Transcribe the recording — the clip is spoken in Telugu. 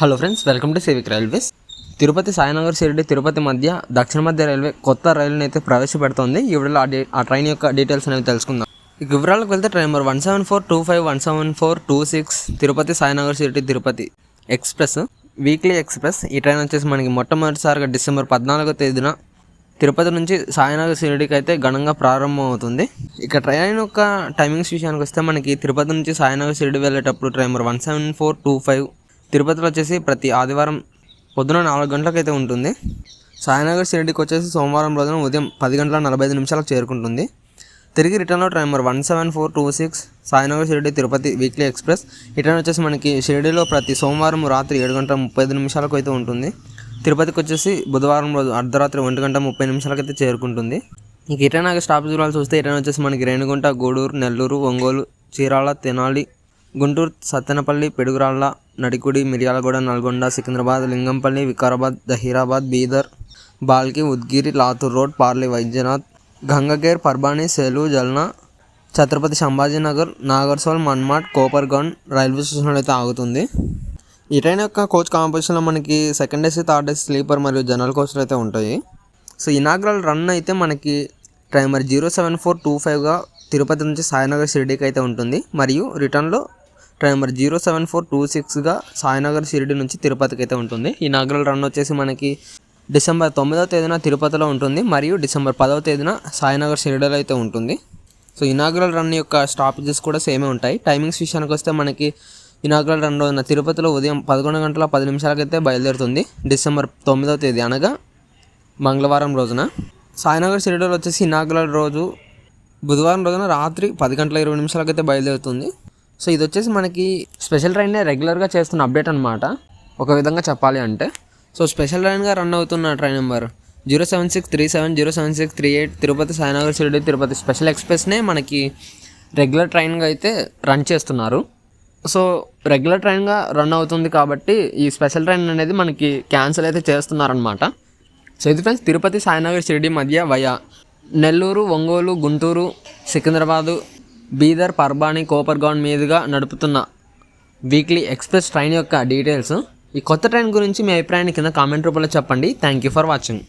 Hello friends welcome to Civic railways. Tirupati Sainagar Shirdi Tirupati మధ్య దక్షిణ మధ్య రైల్వే కొత్త రైలుని అయితే ప్రవేశపెడుతోంది. ఈ వీడియోలో ఆ డే ఆ ట్రైన్ యొక్క డీటెయిల్స్ అనేవి తెలుసుకుందాం. ఇక వివరాలకు వెళ్తే train number one seven four two five one seven four two six Tirupati Sainagar Shirdi Tirupati express. Weekly express. ఈ ట్రైన్ వచ్చేసి మనకి మొట్టమొదటిసారిగా డిసెంబర్ పద్నాలుగో తేదీన తిరుపతి నుంచి సాయినగర్ షిరిడికి అయితే ఘనంగా ప్రారంభం అవుతుంది. ఇక ట్రైన్ యొక్క టైమింగ్స్ విషయానికి వస్తే మనకి తిరుపతి నుంచి సాయినగర్ షిరిడి వెళ్ళేటప్పుడు train number one seven four two five తిరుపతిలో వచ్చేసి ప్రతి ఆదివారం పొద్దున నాలుగు గంటలకు అయితే ఉంటుంది. సాయినగర్ షిరిడికి వచ్చేసి సోమవారం రోజున ఉదయం పది గంటల నలభై ఐదు నిమిషాలకు చేరుకుంటుంది. తిరిగి రిటర్న్లో train number one seven four two six Sainagar Shirdi Tirupati weekly express. Return వచ్చేసి మనకి షిరిడిలో ప్రతి సోమవారం రాత్రి ఏడు గంటల ముప్పై ఐదు నిమిషాలకు అయితే ఉంటుంది. తిరుపతికి వచ్చేసి బుధవారం రోజు అర్ధరాత్రి ఒంటి గంట ముప్పై నిమిషాలకు అయితే చేరుకుంటుంది. ఇంక ఈ ట్రైన్ ఆగే స్టాప్ దూరాలు చూస్తే ఇటన్ వచ్చేసి మనకి రేణిగుంట గూడూరు నెల్లూరు ఒంగోలు చీరాల తెనాలి గుంటూరు సత్తెనపల్లి పెడుగురాళ్ళ నడికుడి మిర్యాలగూడ నల్గొండ సికింద్రాబాద్ లింగంపల్లి వికారాబాద్ దహీరాబాద్ బీదర్ బాల్కి ఉద్గిరి లాతూర్ రోడ్ పార్లీ వైద్యనాథ్ గంగకేర్ పర్బాని సేలు జల్నా ఛత్రపతి సంభాజీనగర్ నాగర్సోల్ మన్మాట్ కోపర్గౌన్ రైల్వే స్టేషన్లో అయితే ఆగుతుంది. ఈ ట్రైన్ యొక్క కోచ్ కాంపిటీషన్లో మనకి second AC third AC sleeper మరియు జనరల్ కోచ్లు అయితే ఉంటాయి. సో ఇనాగ్రల్ రన్ అయితే మనకి ట్రైన్ మరి జీరో సెవెన్ ఫోర్ టూ ఫైవ్గా తిరుపతి నుంచి సాయినగర్ షిర్డీకి అయితే ఉంటుంది. మరియు రిటర్న్లో train number zero seven four two సిక్స్గా Sainagar Shirdi నుంచి తిరుపతికి అయితే ఉంటుంది. ఈ నాగరల్ రన్ వచ్చేసి మనకి డిసెంబర్ తొమ్మిదవ తేదీన తిరుపతిలో ఉంటుంది మరియు డిసెంబర్ పదవ తేదీన సాయినగర్ షిరిడిలో అయితే ఉంటుంది. సో ఇనాగ్రల్ రన్ యొక్క స్టాపేజెస్ కూడా సేమే ఉంటాయి. టైమింగ్స్ విషయానికి వస్తే మనకి ఇనాగ్రల్ రన్ రోజున తిరుపతిలో ఉదయం పదకొండు గంటల పది నిమిషాలకైతే బయలుదేరుతుంది. డిసెంబర్ తొమ్మిదవ తేదీ అనగా మంగళవారం రోజున. సాయినగర్ షిరిడిలో వచ్చేసి ఇనాగ్రల్ రోజు బుధవారం రోజున రాత్రి పది గంటల ఇరవై నిమిషాలకైతే బయలుదేరుతుంది. సో ఇది వచ్చేసి మనకి స్పెషల్ ట్రైన్నే రెగ్యులర్గా చేస్తున్న అప్డేట్ అనమాట ఒక విధంగా చెప్పాలి అంటే. సో స్పెషల్ ట్రైన్గా రన్ అవుతున్న train number zero seven six three seven zero seven six three eight Tirupati Sainagar Shirdi Tirupati special ఎక్స్ప్రెస్నే మనకి రెగ్యులర్ ట్రైన్గా అయితే రన్ చేస్తున్నారు. సో రెగ్యులర్ ట్రైన్గా రన్ అవుతుంది కాబట్టి ఈ స్పెషల్ ట్రైన్ అనేది మనకి క్యాన్సిల్ అయితే చేస్తున్నారనమాట సో ఇది ఫ్రెండ్స్ తిరుపతి సాయినగర్ షిరిడి మధ్య వయా నెల్లూరు ఒంగోలు గుంటూరు సికింద్రాబాదు బీదర్ పర్బాని కోపర్గాన్ మీదుగా నడుపుతున్న వీక్లీ ఎక్స్ప్రెస్ ట్రైన్ యొక్క డీటెయిల్స్. ఈ కొత్త ట్రైన్ గురించి మీ అభిప్రాయాన్ని కింద కామెంట్ రూపంలో చెప్పండి. Thank you for watching